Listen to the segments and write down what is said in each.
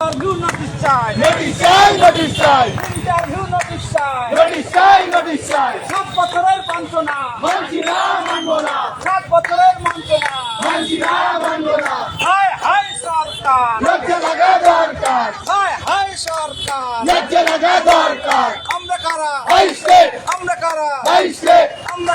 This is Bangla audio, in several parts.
Interview notice time. Notice time, notice time. Interview notice time. Notice time, notice time. সাত বছরের বঞ্চনা মানছি না মানবো না সাত বছরের বঞ্চনা মানছি না মানবো না হায় হায় সরকার লজ্জা লাগা দরকার হায় হায় সরকার লজ্জা লাগা দরকার আমরা কারা হাই স্টেট আমরা কারা হাই স্টেট আমরা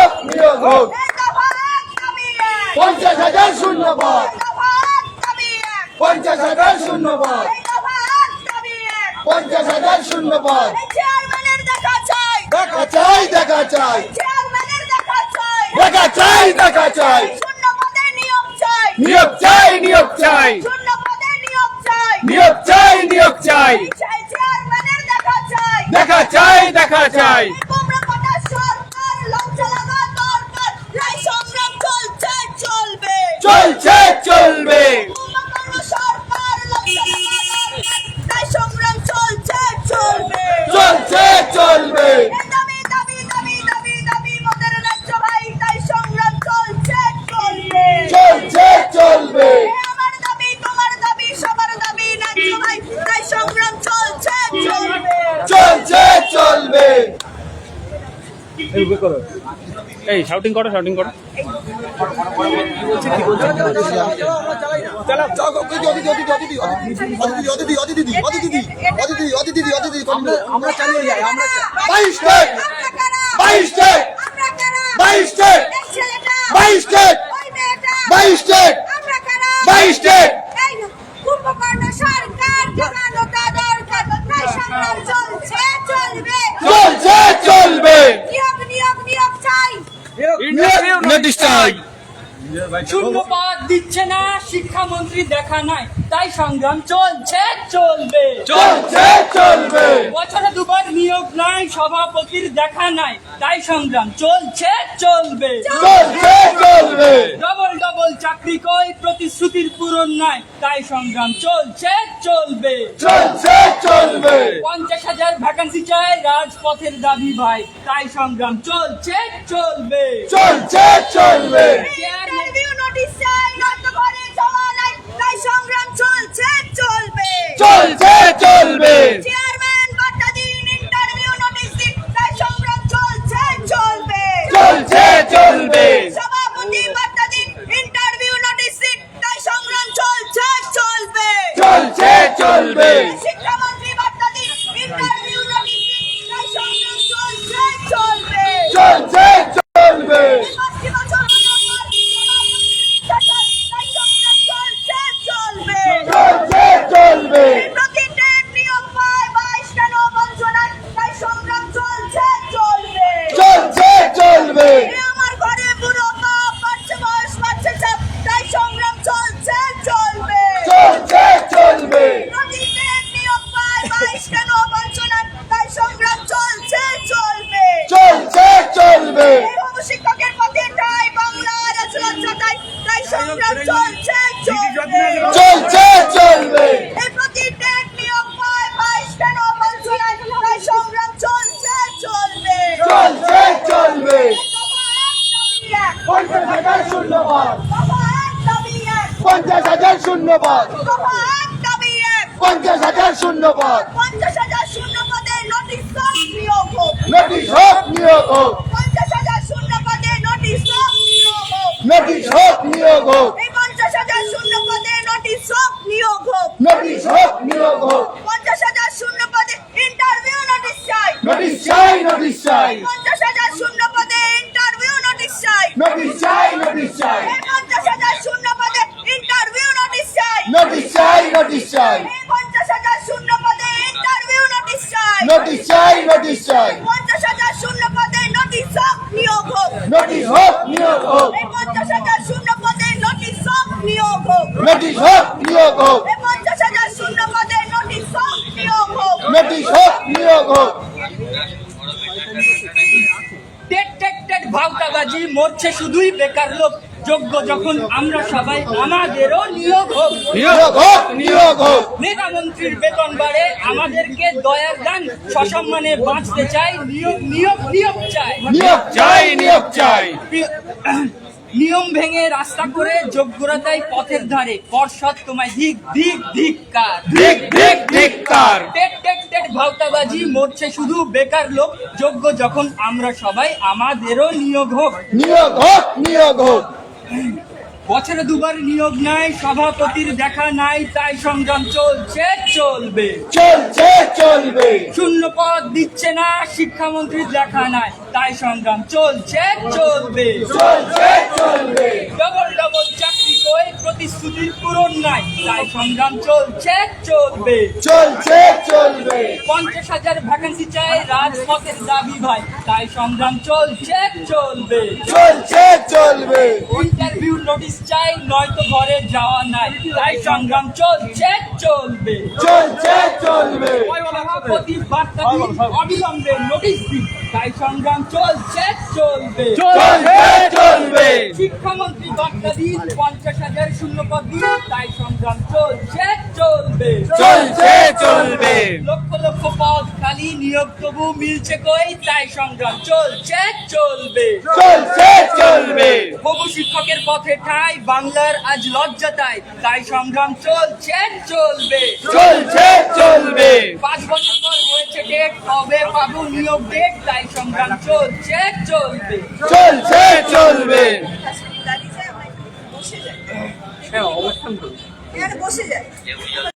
পঞ্চাশ হাজার শূন্যবাদ পঞ্চাশ হাজার শূন্যবাদ পঞ্চাশ হাজার শূন্যবাদ দেখা চাই দেখা চাই। দেখা চাই দেখা চাই। নিয়োগ চাই নিয়োগ চাই। নিয়োগ চাই নিয়োগ চাই। দেখা চাই দেখা চাই। Change! এই শাউটিং করো শাউটিং করো আমরা চালিয়ে যাই আমরা বাইশ বাইশ বাইশ নাই শূন্যপদ দিচ্ছে না শিক্ষামন্ত্রী দেখা নাই। তাই সংগ্রাম চলছে চলবে। চলছে চলবে। বছরে দুবার নিয়োগ নাই সভাপতির দেখা নাই। তাই সংগ্রাম চলছে চলবে। চলছে চলবে। নাই তাই সংগ্রাম চলছে চলবে। চলছে চলবে। পঞ্চাশ হাজার ভ্যাকান্সি চাই রাজপথের দাবি ভাই তাই সংগ্রাম চলছে চলবে। চলছে চলবে। Chalves. সংগ্রাম চলছে চলছে। চলবে। সংগ্রাম চলছে চলবে। চলছে পঞ্চাশ হাজার শূন্যবাদ পঞ্চাশ হাজার শূন্যবাদ পঞ্চাশ হাজার শূন্যবাদ পঞ্চাশ নোটিশ নিয়োগ হোক। নোটিশ হোক নিয়োগ হোক। নোটিশ হোক নিয়োগ হোক এই পঞ্চাশ হাজার শূন্য পদে নোটিশ সব নিয়োগ হোক। নোটিশ হোক নিয়োগ হোক পঞ্চাশ হাজার শূন্য পদে ইন্টারভিউ নোটিশ চাই। নোটিশ চাই নোটিশ চাই পঞ্চাশ হাজার শূন্য পদে ইন্টারভিউ নোটিশ চাই। নোটিশ চাই নোটিশ চাই এই পঞ্চাশ হাজার শূন্য পদে ইন্টারভিউ নোটিশ চাই। নোটিশ চাই নোটিশ চাই এই পঞ্চাশ হাজার শূন্য পদে ইন্টারভিউ নোটিশ চাই। নোটিশ চাই নোটিশ চাই পঞ্চাশ হাজার শূন্য পদে নোটিশ সব নিয়োগ হোক। নোটিশ হোক নিয়োগ হোক এই পঞ্চাশ হাজার শূন্য পদে নোটিশ সব নিয়োগ হোক। নোটিশ হোক নিয়োগ হোক। পঞ্চাশ হাজার শূন্য পদে নোটিশ সব নিয়োগ হোক। নোটিশ হোক নিয়োগ হোক। টেট টেট টেট ভাওতাবাজি মরছে শুধুই বেকার লোক। যোগ্য যখন আমরা সবাই আমাদেরও নিয়োগ হোক। নিয়োগ হোক নিয়োগ হোক। নেতা মন্ত্রীর বেতন বাড়ে আমাদেরকে দয়ার দান সসম্মানে বাঁচতে চাই নিয়োগ নিয়োগ নিয়োগ চাই। নিয়োগ চাই নিয়োগ চাই। নিয়ম ভেঙে রাস্তা করে যোগ্যতাই তাই পথের ধারে। পর্ষদ তোমায় ধিক ধিক ধিক্কার। ধিক ধিক ধিক্কার। টেট টেট টেট ভাওতাবাজি মরছে শুধু বেকার লোক। যোগ্য যখন আমরা সবাই আমাদেরও নিয়োগ হোক। নিয়োগ হোক নিয়োগ হোক। বছরে দুবার নিয়োগ নাই সভাপতির দেখা নাই তাই সংগ্রাম চলছে চলবে। চলছে চলবে। শূন্য পদ দিচ্ছে না শিক্ষামন্ত্রীর দেখা নাই তাই সংগ্রাম চলছে চলবে। চলছে চলবে। ডবল ডবল চাকরি করে প্রতিশ্রুতির পূরণ নাই। তাই সংগ্রাম চলছে চলবে। চলছে চলবে। পঞ্চাশ হাজার ভ্যাকেন্সি চাই রাজপথের দাবি ভাই। তাই সংগ্রাম চলছে চলবে। চলছে চলবে। ইন্টারভিউ নোটিশ চাই নয়তো ঘরে যাওয়া নাই। তাই সংগ্রাম চলছে চলবে। চলছে চলবে। সভাপতি বার্তা দিন অবিলম্বে নোটিশ দিন। তাই সংগ্রাম চলছে চলবে। চলছে চলবে। শিক্ষামন্ত্রী বার্তা দিন পঞ্চাশ হাজার শূন্য পদ দিন তাই সংগ্রাম চলছে চলবে। চলছে চলবে। লক্ষ লক্ষ পদ খালি নিয়োগ তবু মিলছে কই? তাই সংগ্রাম চলছে চলবে। চলছে চলবে। বহু শিক্ষকের পথে ঠাই বাংলার আজ লজ্জা তাই। তাই সংগ্রাম চলছে চলবে। চলছে চলবে। পাঁচ বছর পর হয়েছে ডেট কবে পাবো নিয়োগ ডেট তাই সংগ্রাম চলছে চলবে। চলছে চলবে। হ্যাঁ অবস্থান বসে যায়।